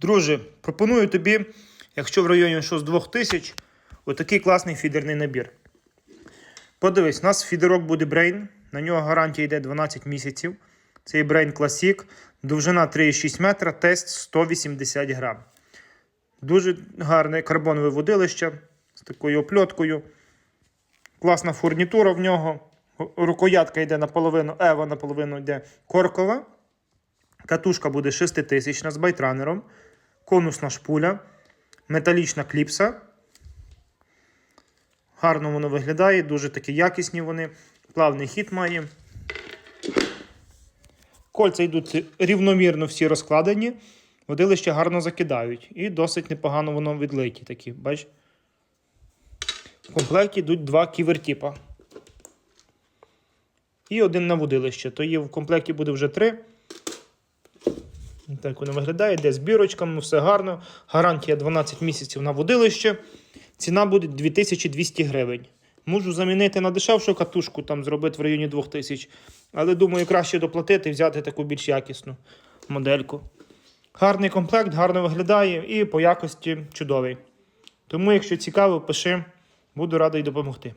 Друже, пропоную тобі, якщо в районі що з 2000, отакий класний фідерний набір. Подивись, у нас фідерок буде Brain, на нього гарантія йде 12 місяців. Цей Brain Classic, довжина 3,6 метра, тест 180 грам. Дуже гарне карбонове водилище з такою опльоткою. Класна фурнітура в нього. Рукоятка йде наполовину Ева, наполовину йде коркова. Катушка буде 6000 з байтранером. Конусна шпуля. Металічна кліпса. Гарно воно виглядає, дуже такі якісні вони. Плавний хід має. Кольця йдуть рівномірно всі розкладені. Водилище гарно закидають. І досить непогано воно відлиті такі. Бач? В комплекті йдуть два ківертіпа. І один на водилище. То є в комплекті буде вже три. Так воно виглядає, де з бірочками, все гарно. Гарантія 12 місяців на водилище. Ціна буде 2200 гривень. Можу замінити на дешевшу катушку, там зробити в районі 2000. Але думаю, краще доплатити і взяти таку більш якісну модельку. Гарний комплект, гарно виглядає і по якості чудовий. Тому, якщо цікаво, пиши, буду радий допомогти.